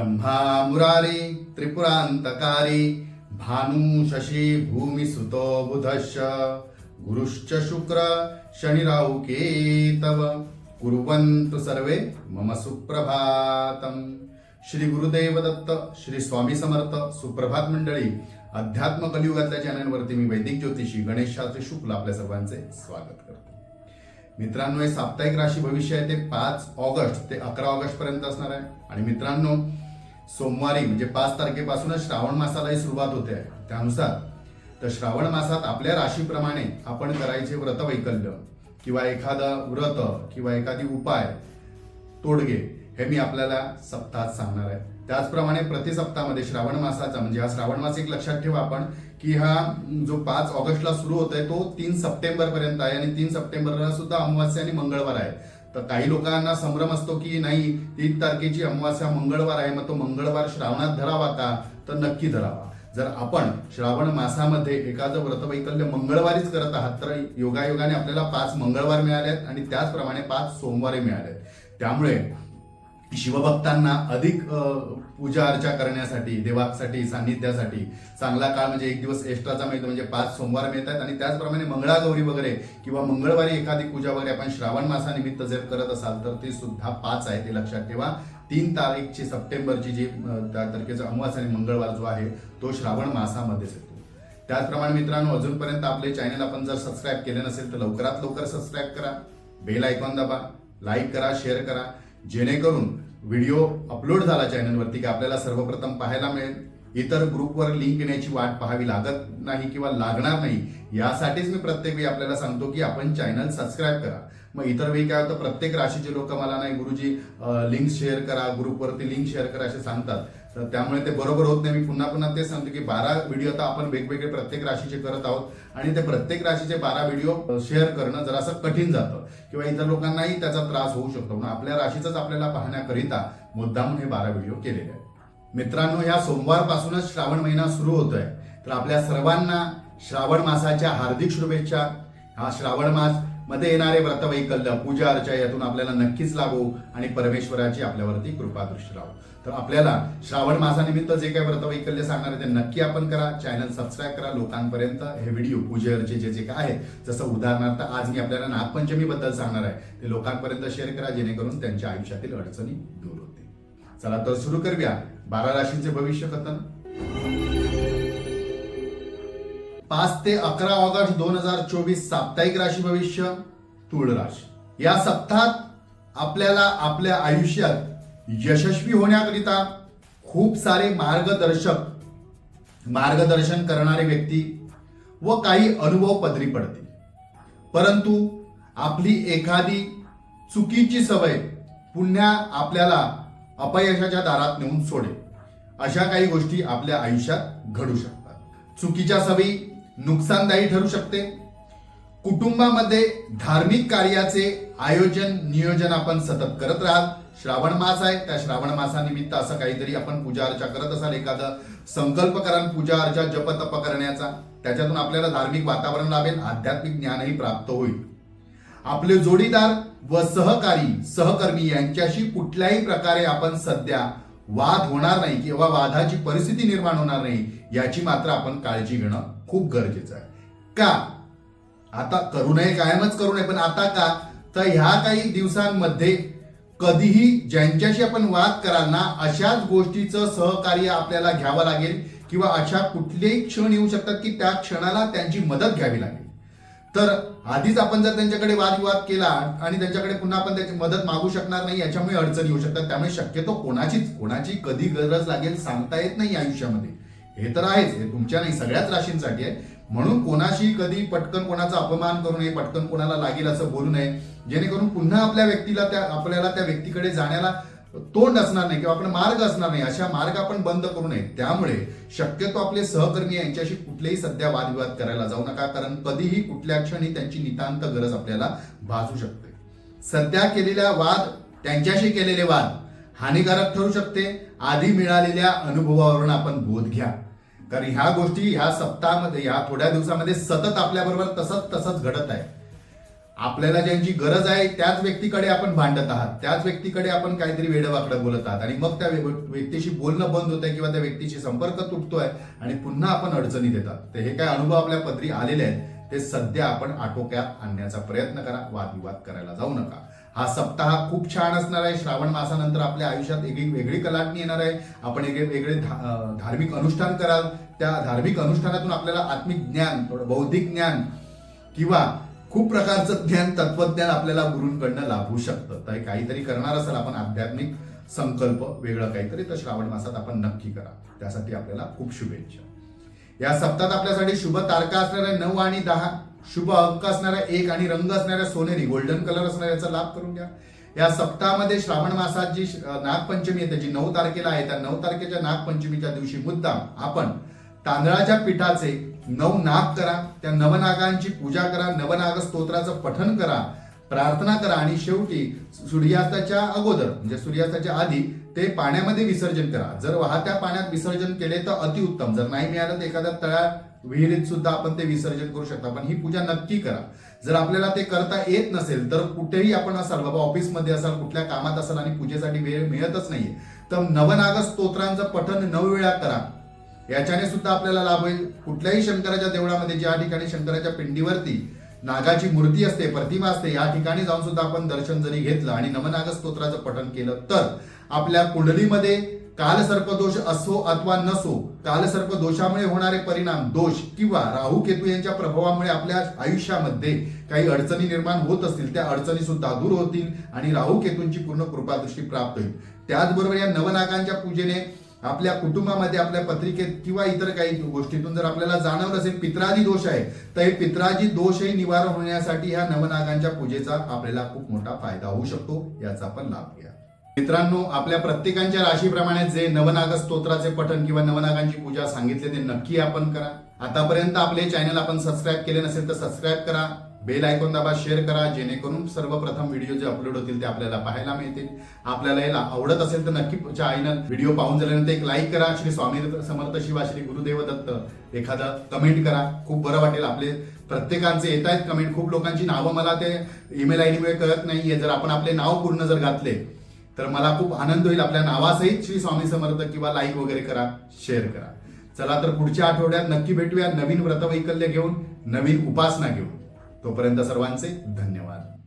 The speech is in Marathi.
ब्रह्मा मुरारी त्रिपुरांतकारी भानु शशी भूमी सुतो बुधश्च। गुरुश्च शुक्र शनिराहु केतव कुर्वन्तु सर्वे मम सुप्रभातम श्री गुरुदेव दत्त श्री स्वामी समर्थ सुप्रभात मंडळी अध्यात्म कलियुगातल्या चॅनलवरती मी वैदिक ज्योतिषी गणेश शास्त्री शुक्ल आपल्या सर्वांचे स्वागत करतो. मित्रांनो हे साप्ताहिक राशी भविष्य आहे ते पाच ऑगस्ट ते अकरा ऑगस्ट पर्यंत असणार आहे. आणि मित्रांनो सोमवारी म्हणजे पाच तारखेपासूनच श्रावण मासालाही सुरुवात होते. आहे त्यानुसार तर श्रावण मासात आपल्या राशीप्रमाणे आपण करायचे व्रत वैकल्य किंवा एखादं व्रत किंवा एखादी उपाय तोडगे हे मी आपल्याला सप्ताहात सांगणार आहे. त्याचप्रमाणे प्रति सप्ताहामध्ये श्रावण मासाचा म्हणजे हा श्रावण मास एक लक्षात ठेवा आपण की हा जो पाच ऑगस्टला सुरू होत आहे तो तीन सप्टेंबर पर्यंत आहे आणि तीन सप्टेंबरला सुद्धा अमावास्या आणि मंगळवार आहे. तर काही लोकांना संभ्रम असतो की नाही तीन तारखेची अमावास्या मंगळवार आहे मग तो मंगळवार श्रावणात धरावा का? तर नक्की धरावा. जर आपण श्रावण मासामध्ये एखादं व्रतवैकल्य मंगळवारीच करत आहात तर योगायोगाने आपल्याला पाच मंगळवार मिळाले आहेत आणि त्याचप्रमाणे पाच सोमवारी मिळाले आहेत त्यामुळे शिवभक्तांना अधिक पूजा अर्चा करण्यासाठी देवासाठी सान्निध्यासाठी चांगला काळ म्हणजे एक दिवस एक्स्ट्राचा मिळतो म्हणजे पाच सोमवार मिळतात आणि त्याचप्रमाणे मंगळागौरी वगैरे किंवा मंगळवारी एखादी पूजा वगैरे आपण श्रावण मासानिमित्त जर करत असाल तर ते सुद्धा पाच आहे ते लक्षात ठेवा. तीन तारीखची सप्टेंबरची जी त्या तारखेचा अमावास आणि मंगळवार जो आहे तो श्रावण मासामध्येच येतो. त्याचप्रमाणे मित्रांनो अजूनपर्यंत आपले चॅनल आपण जर सबस्क्राईब केले नसेल तर लवकरात लवकर सबस्क्राईब करा बेल आयकॉन दाबा लाईक करा शेअर करा. जेणेकरून व्हिडिओ अपलोड झाला चॅनलवरती की आपल्याला सर्वप्रथम पाहायला मिळेल. इतर ग्रुपवर लिंक येण्याची वाट पाहावी लागत नाही किंवा लागणार नाही यासाठीच मी प्रत्येक वेळी आपल्याला सांगतो की आपण चॅनल सबस्क्राईब करा. मग इतर वेळी काय होतं प्रत्येक राशीचे लोक मला नाही गुरुजी लिंक शेअर करा ग्रुपवरती लिंक शेअर करा असे सांगतात. तर त्यामुळे ते बरोबर होत नाही. मी पुन्हा पुन्हा ते सांगतो की बारा व्हिडिओ आता आपण वेगवेगळे प्रत्येक राशीचे करत आहोत. आणि ते प्रत्येक राशीचे बारा व्हिडिओ शेअर करणं जरासं कठीण जातं किंवा इतर लोकांनाही त्याचा त्रास होऊ शकतो. म्हणून आपल्या राशीचाच आपल्याला पाहण्याकरिता मुद्दामून हे बारा व्हिडिओ केलेले आहेत. मित्रांनो या सोमवारपासूनच श्रावण महिना सुरू होतोय. तर आपल्या सर्वांना श्रावण मासाच्या हार्दिक शुभेच्छा. हा श्रावण मासमध्ये येणारे व्रतवैकल्य पूजा अर्चा यातून आपल्याला नक्कीच लागू आणि परमेश्वराची आपल्यावरती कृपा दृष्टी राहू तर आपल्याला श्रावण मासानिमित्त जे काही व्रतवैकल्य सांगणार आहे ते नक्की आपण करा. चॅनल सबस्क्राईब करा लोकांपर्यंत. हे व्हिडिओ पूजेवरचे जे जे काय आहे जसं उदाहरणार्थ आज मी आपल्याला नागपंचमीबद्दल सांगणार आहे ते लोकांपर्यंत शेअर करा जेणेकरून त्यांच्या आयुष्यातील अडचणी दूर होते चला तर सुरू करूया. बारा राशींचे भविष्य कथन. पाच ते अकरा ऑगस्ट दोन हजार चोवीस साप्ताहिक राशी भविष्य तुळ राशी. या सप्ताहात आपल्याला आपल्या आयुष्यात यशस्वी होण्याकरिता खूप सारे मार्गदर्शक मार्गदर्शन करणारे व्यक्ती व काही अनुभव पदरी पडतील. परंतु आपली एखादी चुकीची सवय पुन्हा आपल्याला अपयशाच्या दारात नेऊन सोडेल. अशा काही गोष्टी आपल्या आयुष्यात घडू शकतात. चुकीच्या सवयी नुकसानदायी ठरू शकते. कुटुंबामध्ये धार्मिक कार्याचे आयोजन नियोजन आपण सतत करत राहाल. श्रावण मास आहे त्या श्रावण मासानिमित्त असं काहीतरी आपण पूजा अर्चा करत असाल एखादं संकल्प कराल पूजा अर्चा जप तप करण्याचा. त्याच्यातून आपल्याला धार्मिक वातावरण लाभेल आध्यात्मिक ज्ञानही प्राप्त होईल. आपले जोडीदार व सहकारी सहकर्मी यांच्याशी कुठल्याही प्रकारे आपण सध्या वाद होणार नाही किंवा वादाची परिस्थिती निर्माण होणार नाही याची मात्र आपण काळजी घेणं खूप गरजेचं आहे. का? आता करू नये कायमच करू नये पण आता का? तर ह्या काही दिवसांमध्ये कधीही ज्यांच्याशी आपण वाद कराल ना अशाच गोष्टीचं सहकार्य आपल्याला घ्यावं लागेल किंवा अशा कुठलेही क्षण येऊ शकतात की त्या क्षणाला त्यांची मदत घ्यावी लागेल. तर आधीच आपण जर त्यांच्याकडे वादविवाद केला आणि त्यांच्याकडे पुन्हा आपण त्याची मदत मागू शकणार नाही याच्यामुळे अडचणी येऊ शकतात. त्यामुळे शक्यतो कोणाचीच कोणाची कधी गरज लागेल सांगता येत नाही आयुष्यामध्ये. हे तर आहेच. हे तुमच्या नाही सगळ्याच राशींसाठी आहे. म्हणून कोणाशी कधी पटकन कोणाचा अपमान करू नये पटकन कोणाला लागेल असं बोलू नये. जेणेकरून पुन्हा आपल्या व्यक्तीला त्या आपल्याला त्या व्यक्तीकडे जाण्याला तोंड असणार नाही किंवा आपण मार्ग असणार नाही अशा मार्ग आपण बंद करू नये. त्यामुळे शक्यतो आपले सहकर्मी यांच्याशी कुठलेही सध्या वादविवाद करायला जाऊ नका कारण कधीही कुठल्या क्षणी त्यांची नितांत गरज आपल्याला भासू शकते. सध्या केलेल्या वाद त्यांच्याशी केलेले वाद हानिकारक ठरू शकते. आधी मिळालेल्या अनुभवावरून आपण बोध घ्या. कारण ह्या गोष्टी ह्या सप्ताहामध्ये ह्या थोड्या दिवसामध्ये सतत आपल्याबरोबर तसंच तसंच घडत आहे. आपल्याला ज्यांची गरज आहे त्याच व्यक्तीकडे आपण भांडत आहात. त्याच व्यक्तीकडे आपण काहीतरी वेडवाकडं बोलत आहात. आणि मग त्या व्यक्तीशी बोलणं बंद होतंय किंवा त्या व्यक्तीशी संपर्क तुटतोय आणि पुन्हा आपण अडचणीत येतात तर हे काय अनुभव आपल्या पदरी आलेले आहेत ते सध्या आपण आटोक्यात आणण्याचा प्रयत्न करा. वादविवाद करायला जाऊ नका. हा सप्ताह खूप छान असणार आहे. श्रावण मासानंतर आपल्या आयुष्यात एक एक वेगळी कलाटणी येणार आहे. आपण एक वेगळे धा- धार्मिक अनुष्ठान कराल. त्या धार्मिक अनुष्ठानातून आपल्याला आत्मिक ज्ञान थोडं बौद्धिक ज्ञान किंवा खूप प्रकारचं ज्ञान तत्वज्ञान आपल्याला गुरूंकडनं लाभू शकतं. तर काहीतरी करणार असेल आपण आध्यात्मिक संकल्प वेगळं काहीतरी तर श्रावण मासात आपण नक्की करा. त्यासाठी आपल्याला खूप शुभेच्छा. या सप्ताहात आपल्यासाठी शुभ तारखा असणाऱ्या नऊ आणि दहा. शुभ अंक असणाऱ्या एक आणि रंग असणाऱ्या सोनेरी गोल्डन कलर असणाऱ्या याचा लाभ करून घ्या. या सप्ताहामध्ये श्रावण मासात जी नागपंचमी येते जी नऊ तारखेला आहे त्या नऊ तारखेच्या नागपंचमीच्या दिवशी मुद्दाम आपण तांदळाच्या पिठाचे नऊ नाग करा त्या नवनागांची पूजा करा नवनाग स्तोत्राचं पठन करा प्रार्थना करा आणि शेवटी सूर्यास्ताच्या अगोदर म्हणजे सूर्यास्ताच्या आधी ते पाण्यामध्ये विसर्जन करा. जर वाहत्या पाण्यात विसर्जन केले तर अतिउत्तम. जर नाही मिळालं तर एखाद्या तळ्या विहिरीत सुद्धा आपण ते विसर्जन करू शकता. पण ही पूजा नक्की करा. जर आपल्याला ते करता येत नसेल तर कुठेही आपण असाल बाबा ऑफिसमध्ये असाल कुठल्या कामात असाल आणि पूजेसाठी वेळ मिळतच नाहीये तर नवनाग स्तोत्रांचं पठन नऊ वेळा करा. याच्याने सुद्धा आपल्याला लाभ होईल. कुठल्याही शंकराच्या देवळामध्ये ज्या ठिकाणी शंकराच्या पिंडीवरती नागाची मूर्ती असते प्रतिमा असते या ठिकाणी जाऊन सुद्धा आपण दर्शन जरी घेतलं आणि नवनाग स्तोत्राचं पठन केलं तर आपल्या कुंडलीमध्ये कालसर्पदोष असो अथवा नसो कालसर्प दोषामुळे होणारे परिणाम दोष किंवा राहू केतू यांच्या प्रभावामुळे आपल्या आयुष्यामध्ये काही अडचणी निर्माण होत असतील त्या अडचणी सुद्धा दूर होतील आणि राहू केतूंची पूर्ण कृपादृष्टी प्राप्त होईल. त्याचबरोबर या नवनागांच्या पूजेने आपल्या कुटुंबामध्ये आपल्या पत्रिकेत किंवा इतर काही गोष्टीतून जर आपल्याला जाणवलं असेल पित्रादी दोष आहे तर हे पित्राजी दोषही निवारण होण्यासाठी ह्या नवनागांच्या पूजेचा आपल्याला खूप मोठा फायदा होऊ शकतो याचा आपण लाभ घ्या. मित्रांनो आपल्या प्रत्येकांच्या राशीप्रमाणे जे नवनाग स्तोत्राचे पठण किंवा नवनागांची पूजा सांगितले ते नक्की आपण करा. आतापर्यंत आपले चॅनल आपण सबस्क्राईब केले नसेल तर सबस्क्राईब करा. बेल आयकॉन दाबा शेअर करा. जेणेकरून सर्वप्रथम व्हिडिओ जे अपलोड होतील ते आपल्याला पाहायला मिळतील. आपल्याला याला आवडत असेल तर नक्की चॅनल व्हिडिओ पाहून झाल्यानंतर एक लाईक करा. श्री स्वामी समर्थ शिवा श्री गुरुदेव दत्त एखादा कमेंट करा. खूप बरं वाटेल आपले प्रत्येकांचे येत आहेत कमेंट खूप लोकांची नावं मला ते ईमेल आय डीमुळे कळत नाहीये जर आपण आपले नाव पूर्ण जर घातले तर मला खूप आनंद होईल. आपल्या नावासहित श्री स्वामी समर्थ किंवा लाईक वगैरे करा शेअर करा. चला तर पुढच्या आठवड्यात नक्की भेटूया नवीन व्रतवैकल्य घेऊन नवीन उपासना घेऊन. तोपर्यंत सर्वांचे धन्यवाद.